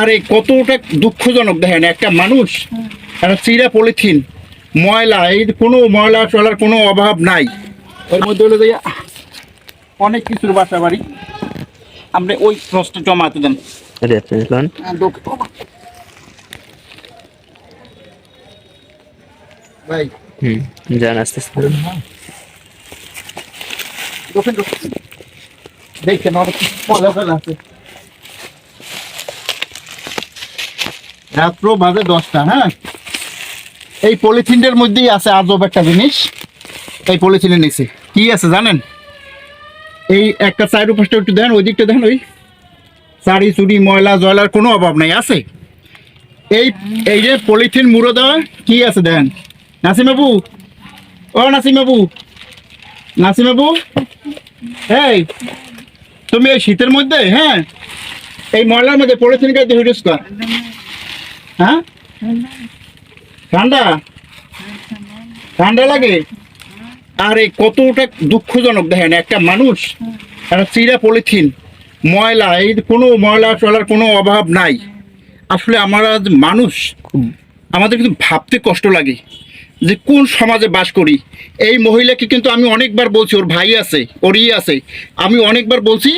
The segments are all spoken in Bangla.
আরে কতটা দুঃখজনক দেখেন একটা মানুষ একটা চিরা পলিথিন ময়লা এই কোনো ময়লা চলার কোনো অভাব নাই। ওর মধ্যে হলো যে অনেক কিছুর বাসা বাড়ি। আমরা ওই রসটা জমাতে দেন। আপনি ভাই। হুম যান আস্তে আস্তে। দোকান অনেক কিছু আছে। রাত্র বাজে দশটা হ্যাঁ? এই পলিথিনটার মধ্যেই আছে আজব একটা জিনিস। এই পলিথিনের নিচে কি আছে জানেন? এই একটা সাইড উপরটা একটু দেন, ওই দিকটা দেন, ওই। শাড়ি, চুড়ি, ময়লা, জয়লার, কোনো অভাব নাই, আছে? এই এই যে পলিথিন মুড়ো দেওয়া, কি আছে দেন? নাসিম বাবু? ও, নাসিম বাবু। নাসিম বাবু? এই, তুমি এই শীতের মধ্যে হ্যাঁ? এই ময়লার মধ্যে পলিথিন গাইতে হিডিস কর। হ্যাঁ? ঠান্ডা ঠান্ডা লাগে? আরে কতটা দুঃখজনক, দেখেন, একটা মানুষ, একটা চিরা পলিথিন, ময়লা, এই কোনো ময়লা চলার কোনো অভাব নাই। আসলে আমরা মানুষ, আমাদের কিন্তু ভাবতে কষ্ট লাগে যে কোন সমাজে বাস করি। এই মহিলাকে কিন্তু আমি অনেকবার বলছি, ওর ভাই আছে ওর ই আছে। আমি অনেকবার বলছি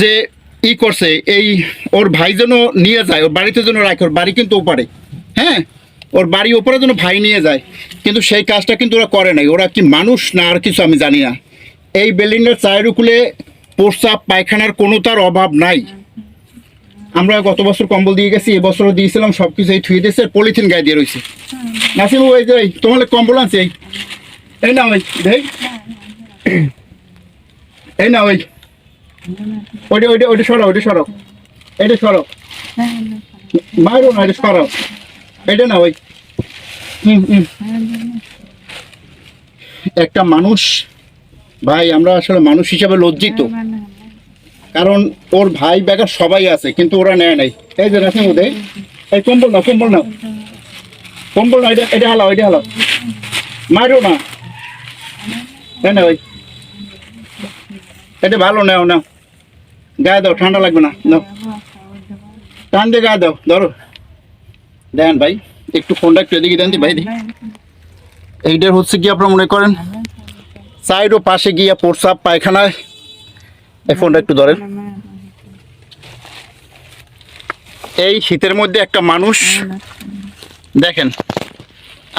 যে ই করছে, এই ওর ভাই যেন নিয়ে যায়, ওর বাড়িতে যেন রাখে, ওর বাড়ি কিন্তু ওপারে হ্যাঁ? ওর বাড়ি ওপরে যেন ভাই নিয়ে যায়, কিন্তু সেই কাজটা কিন্তু ওরা করে নাই, ওরা কি মানুষ না আর কিছু আমি জানি না। এই বিল্ডিংয়ের চায়ের উকুলে প্রস্রাব পায়খানার কোনো তার অভাব নাই। আমরা গত বছর কম্বল দিয়ে গেছি এবছরও দিয়েছিলাম সব কিছু এই থুয়ে দিয়েছে, পলিথিন গায়ে দিয়ে রয়েছে। নাসিম ওই যে তোমার কম্বল আছে এই। না ওই দেখ। এই না ওই ওইটা ওইটা ওইটা সরাও ওইটা সরাও। এটা সরাও। মারো না, এটা সরাও। এটা না, ওই। একটা মানুষ, ভাই, আমরা আসলে মানুষ হিসাবে লজ্জিত। কারণ ওর ভাই বেকার সবাই আছে, কিন্তু ওরা নেয় নাই। এই যে রাখেন ওদের এই কম্বল নাও কম্বল নাও। কম্বল না এটা এটা হালাও এটা হালাও। মারো না। এই না, ওই। এটা ভালো নাও নাও। গায়ে দাও, ঠান্ডা লাগবে না নাও টান দিয়ে গায়ে দাও, ধরো। দেন ভাই, একটু ফোনটা একটু এদিকে দেন দি, ভাই এইটার হচ্ছে কি আপনারা মনে করেন? সাইড ও পাশে গিয়া প্রসাব পায়খানায়। এই ফোনটা একটু ধরেন। এই শীতের মধ্যে একটা মানুষ, দেখেন,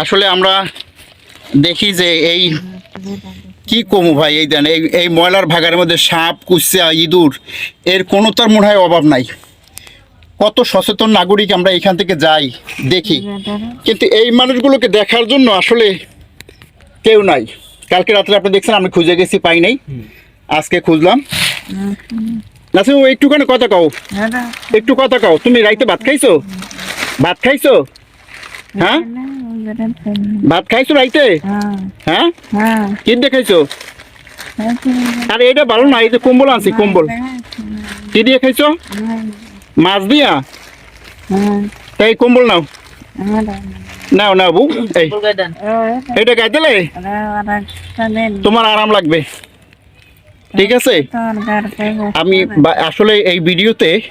আসলে আমরা দেখি যে এই কি কমু ভাই, এই দেন, এই এই ময়লার ভাগার মধ্যে সাপ কুচ্চা ইঁদুর, এর কোনো তার মনে হয় অভাব নাই। কত সচেতন নাগরিক আমরা এখান থেকে যাই, দেখি। কিন্তু এই মানুষগুলোকে দেখার জন্য আসলে কেউ নাই। কালকে রাত্রে আপনি দেখছেন, আমি খুঁজে গেছি, পাই নাই। আজকে খুঁজলাম। নাসিম একটুখানি কথা কও। একটু কথা কও। তুমি রাইতে ভাত খাইছো? ভাত খাইছো? হ্যাঁ? ভাত খাইছো রাইতে? হ্যাঁ। কি দিয়ে খাইছো? আরে এটা ভালো না এই যে কম্বল আনছি কম্বল। কি দিয়ে খাইছো? মাছ দিয়া? তাই কম্বল নাও। নাও নাও বউ এই। এটা গাই দিলে? তোমার আরাম লাগবে। ঠিক আছে? আমি বা- আসলে এই ভিডিওতে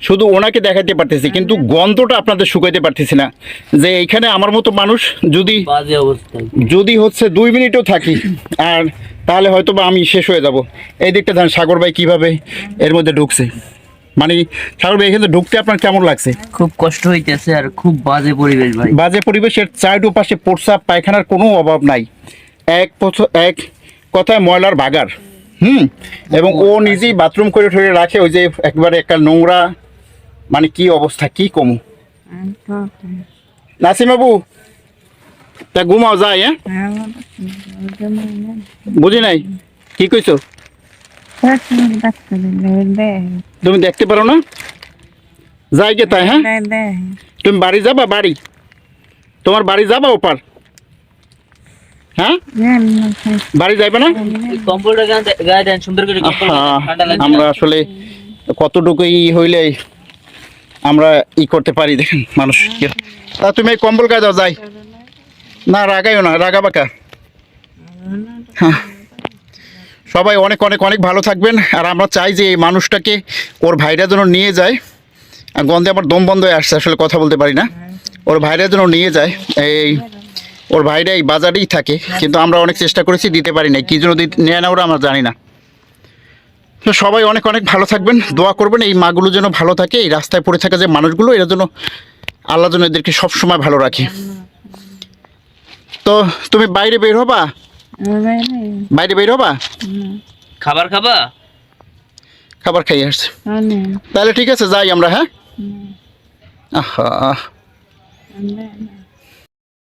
শুধু ওনাকে দেখাতে পারতেছি কিন্তু গন্ধটা আপনাদের শুকাইতে পারতেছি না। যে এইখানে আমার মতো মানুষ যদি যদি হচ্ছে দুই মিনিটও থাকি আর তাহলে হয়তো বা আমি শেষ হয়ে যাব। এই দিকটা ধান সাগর ভাই কীভাবে এর মধ্যে ঢুকছে? মানে সাগর ভাই এখানে ঢুকতে আপনার কেমন লাগছে? খুব কষ্ট হইতেছে আর খুব বাজে পরিবেশ ভাই। বাজে পরিবেশের চাইড পাশে প্রস্রাব পায়খানার কোনো অভাব নাই। এক পথ- এক কথায় ময়লার বাগার। হুম। এবং ও নিজেই বাথরুম করে ঠরে রাখে ওই যে একবারে একটা নোংরা মানে কি অবস্থা কি কমু? নাসিম বাবু তা ঘুমাও যায় হ্যাঁ? বুঝি নাই? কি কইছো? তুমি দেখতে পারো না? যাই গে তাই হ্যাঁ? তুমি বাড়ি যাবা বাড়ি? তোমার বাড়ি যাবা ওপার? হ্যাঁ? বাড়ি যাইবে না? কম্পিউটার গায়ে দেন সুন্দর করে আমরা আসলে হইলে আমরা ই করতে পারি দেখেন মানুষ। তা তুমি এই কম্বল গায়ে দাও যাই। না রাগাইও না রাগা বাঁকা হ্যাঁ। সবাই অনেক অনেক অনেক ভালো থাকবেন আর আমরা চাই যে এই মানুষটাকে ওর ভাইরা যেন নিয়ে যায়। আর গন্ধে আমার দম বন্ধ হয়ে আসছে আসলে কথা বলতে পারি না। ওর ভাইরা যেন নিয়ে যায় এই ওর ভাইরা এই বাজারেই থাকে কিন্তু আমরা অনেক চেষ্টা করেছি দিতে পারি না কী জন্য নেয় না ওরা আমরা জানি না। তো সবাই অনেক অনেক ভালো থাকবেন দোয়া করবেন এই মাগুলো যেন ভালো থাকে এই রাস্তায় পড়ে থাকা যে মানুষগুলো এরা যেন আল্লাহ যেন এদেরকে সবসময় ভালো রাখে। তো তুমি বাইরে বের হবা? বাইরে বের হবা? খাবার খাবা? খাবার খাই আসছে। তাহলে ঠিক আছে যাই আমরা হ্যাঁ? আহা।